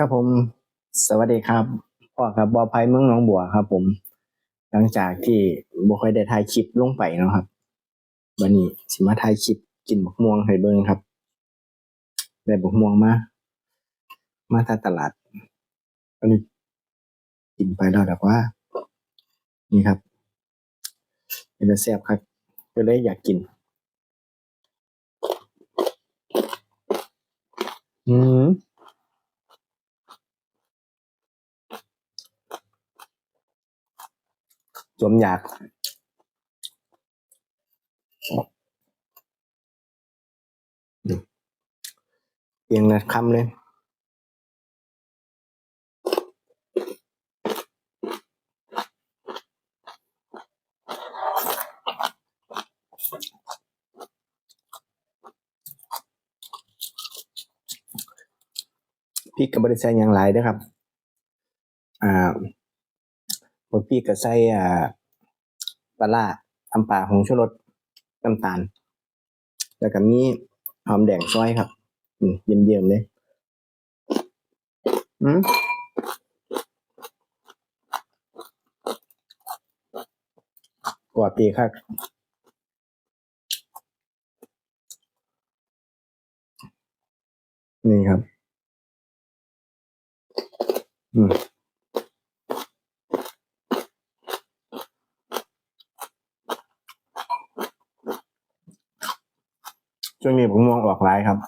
ครับผมสวัสดีครับพ่อครับบอภัยเมืองหนองบัวครับ ผม หลังจากที่บ่ค่อยได้ถ่ายคลิปลงไปเนาะครับวันนี้สิมาถ่ายคลิปกินบักม่วงให้เบิ่งครับได้บักม่วงมามาทางตลาดอันนี้กินไปแล้วแต่ว่า นี่ครับเป็นแซ่บครับก็เลยอยากกิน อืม จมอยาก เพียงละคำเลยพี่กับบริษัทอย่างไรเด้อครับ อ่า กพี่ก็ใส่อ่าปลาร้าทำปลาของชูรสน้ำตาล แล้วก็มีหอมแดงซอยครับอืมเยี่ยมๆเลยอืมกว่าปีครับนี่ครับ อืม ช่วงนี้ผมมองออกหลายครับ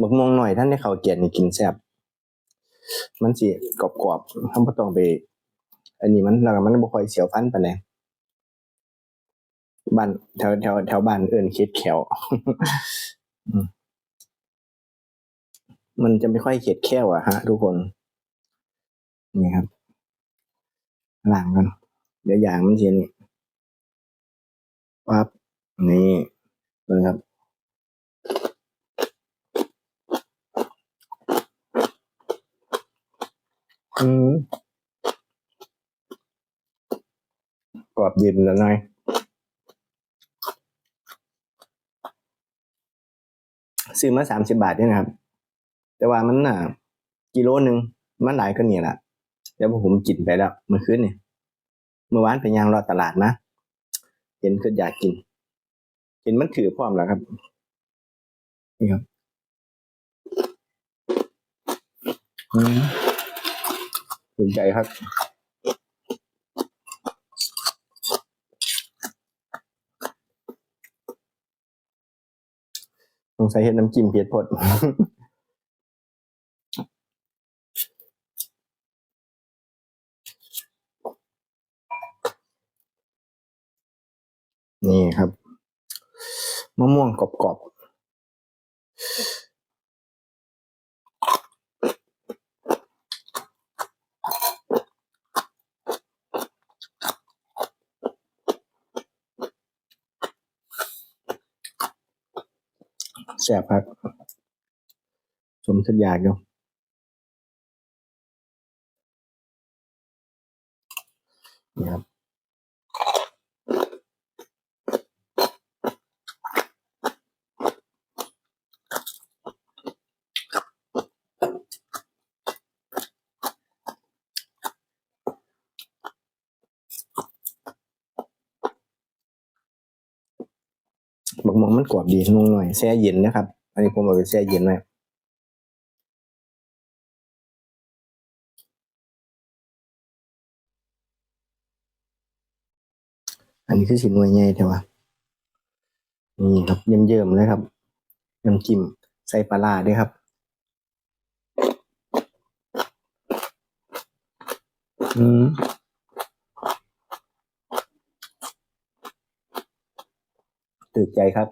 บักม่วงหน่อยท่านได้เขาวเกียรตินี่กินแซ่บมันสิกรอบๆท่านบ่ต้องไป อันนี้มันแล้วก็มันบ่ค่อยเสียวฟันปานใดบ้านแถวแถวแถวบ้านเอิ้นเข็ดแขวอืมมันจะไม่ค่อยเข็ดแค่วอะฮะ ทุกคน นี่ครับล้างกัน เดี๋ยวอย่างมันเสียนี่ปั๊บ นี่เบิ่งครับ อืมกรอบดิบแล้วน่อยซื้อมาสามสิบาทเนี่ยนะครับ แต่ว่ามันอะ กิโลหนึ่งมันหลายก็เนี่ยแหละแล้วพอผมกินไปแล้วเมื่อคืนเนี่ยเมื่อวานไปยางรอตลาดนะเห็นก็อยากกิน เห็นมันถือพร้อมแล้วครับ นี่ครับอืมถูกใจครับสงสัยเห็นน้ำจิ้มเผ็ดพดนี่ครับ มะม่วงกรอบๆแซ่บครับสมสัญญาอยู่นี่ครับ บัก ม่วงมันกรอบดีนุ่มหน่อยแช่เย็นนะครับ อันนี้ผมเอาไปแช่เย็นไว้อันนี้คือชิ้นหน่วยใหญ่ใช่ปะนี่ครับเยิ้มๆเลยครับน้ำจิ้มใส่ปลาร้าด้วยครับอืม ตื่นใจครับ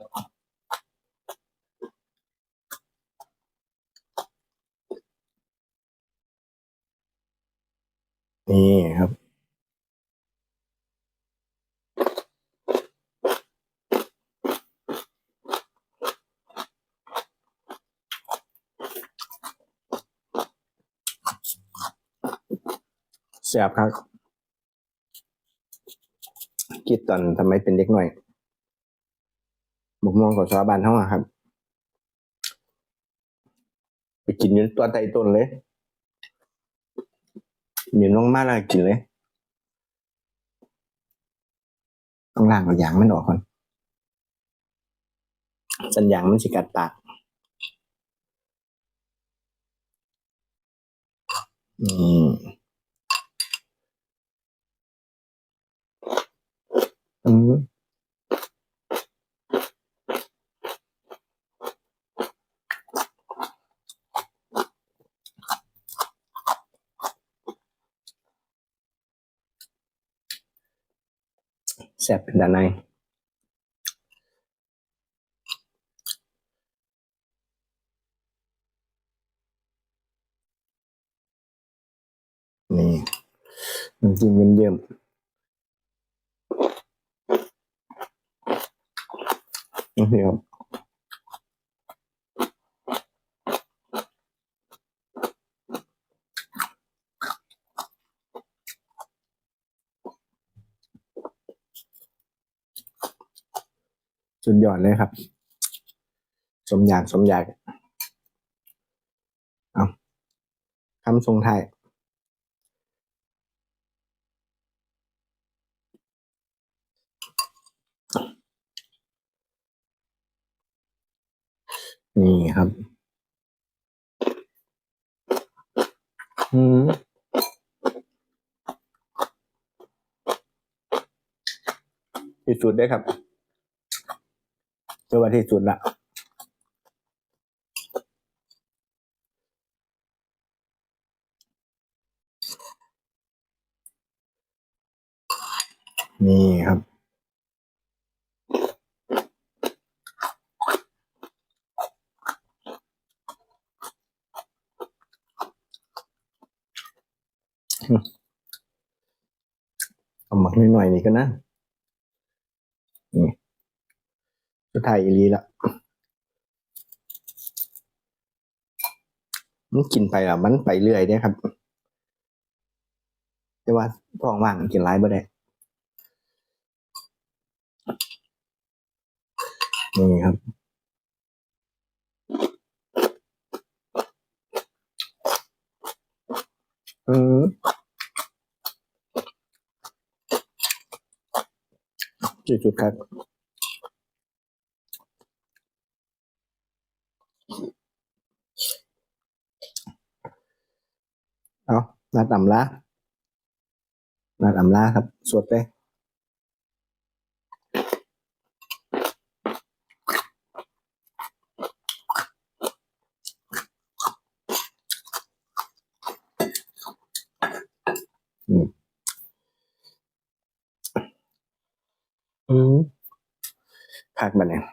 นี่ครับแซบครับคิดตอนทำไมเป็นเด็กหน่อย บกม่วงกับชาวบ้านเท่าอะครับ ไปกินอยู่ตัวใต้ต้นเลยมีลงมาแล้วกินเลยต้องล้างเอายางมันออกก่อนสัญญามันสิกัดปากอืมอืมแซ่บเป็นด้านในนี่น้ำจิ้มเยี่ยมๆนี่ครับ สุดยอดเลยครับ สมอยากสมอยากเอาคำทรงไทยนี่ครับ อืมที่สุดได้ครับ เจอว่าที่สุดละนี่ครับ เอาหมักนิดหน่อยนี่ก็นะนี่ สุดท้ายอีลีละมันกินไปอะมันไปเรื่อยได้ครับ แต่ว่าท้องว่างกินหลายบ่ได้นี่ครับอืมที่สุดครับ เอา นัดอำลานัดอำลาครับ สวดไปอืมอืมคักบัดเนี่ย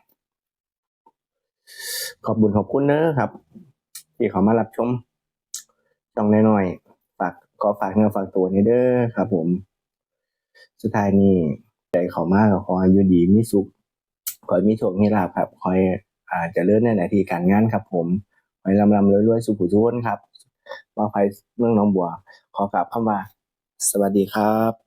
ขอบบุญขอบคุณเนอะครับ ที่เขามารับชมต้องน้อยๆ ฝากขอฝากเนื้อฝากตัวนี้เด้อครับผม สุดท้ายนี้ใจเขามากก็ขออยู่ดีมีสุขขอยมีโชคมีลาภครับขอยอาจจะเลื่อนในหน้าที่การงานครับ ผมขอยลำลำรวยๆสุขุทุนครับมาไปเรื่องน้องบัว ขอกลับเข้ามา สวัสดีครับ